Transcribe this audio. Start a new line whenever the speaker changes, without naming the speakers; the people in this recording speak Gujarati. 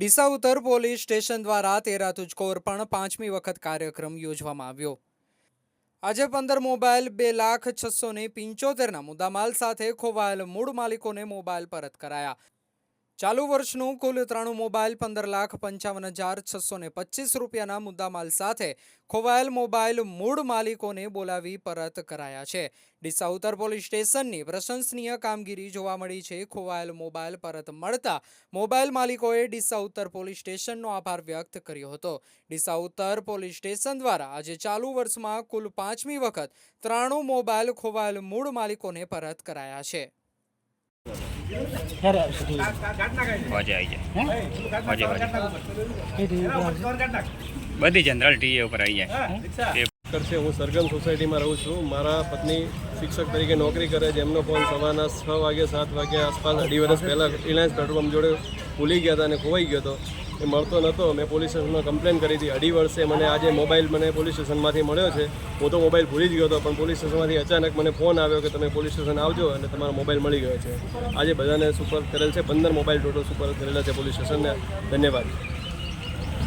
ડીસા ઉત્તર પોલીસ સ્ટેશન દ્વારા તેરા તુજકોર પણ પાંચમી વખત કાર્યક્રમ યોજવામાં આવ્યો. આજે પંદર મોબાઈલ બે લાખ છસો ને પિંચોતેરના મુદ્દામાલ સાથે ખોવાયેલ મૂળ માલિકોને મોબાઈલ પરત કરાયા. ચાલુ વર્ષનું કુલ ત્રાણું મોબાઈલ પંદર લાખ પંચાવન હજાર છસો ને પચીસ રૂપિયાના મુદ્દામાલ સાથે ખોવાયેલ મોબાઈલ મૂળ માલિકોને બોલાવી પરત કરાયા છે. ડીસા ઉત્તર પોલીસ સ્ટેશનની પ્રશંસનીય કામગીરી જોવા મળી છે. ખોવાયેલ મોબાઈલ પરત મળતા મોબાઈલ માલિકોએ ડીસા ઉત્તર પોલીસ સ્ટેશનનો આભાર વ્યક્ત કર્યો હતો. ડીસા ઉત્તર પોલીસ સ્ટેશન દ્વારા આજે ચાલુ વર્ષમાં કુલ પાંચમી વખત ત્રાણું મોબાઈલ ખોવાયેલ મૂળ માલિકોને પરત કરાયા છે.
ક્યારે આવશે
વાજે આવી જાય. વાજે વાજે
કઈ ટીવી ઉપર આવશે?
બધી જનરલ ટીએ ઉપર આવી જાય.
કરશે હું સરગમ સોસાયટીમાં રહું છું. મારા પત્ની શિક્ષક તરીકે નોકરી કરે છે. એમનો ફોન સવારના છ વાગે સાત વાગે આસપાસ અઢી વર્ષ પહેલાં રિલાયન્સ પેટ્રોલ પંપ જોડે ભૂલી ગયા હતા અને ખોવાઈ ગયો હતો. એ મળતો નહોતો. મેં પોલીસ સ્ટેશનમાં કમ્પ્લેન કરી હતી. અઢી વર્ષે મને આજે મોબાઈલ મને પોલીસ સ્ટેશનમાંથી મળ્યો છે. હું તો મોબાઈલ ભૂલી જ ગયો હતો, પણ પોલીસ સ્ટેશનમાંથી અચાનક મને ફોન આવ્યો કે તમે પોલીસ સ્ટેશન આવજો અને તમારો મોબાઈલ મળી ગયો છે. આજે બધાને સુપર કરેલ છે. પંદર મોબાઈલ ટોટલ સુપર કરેલા છે પોલીસ સ્ટેશનને. ધન્યવાદ.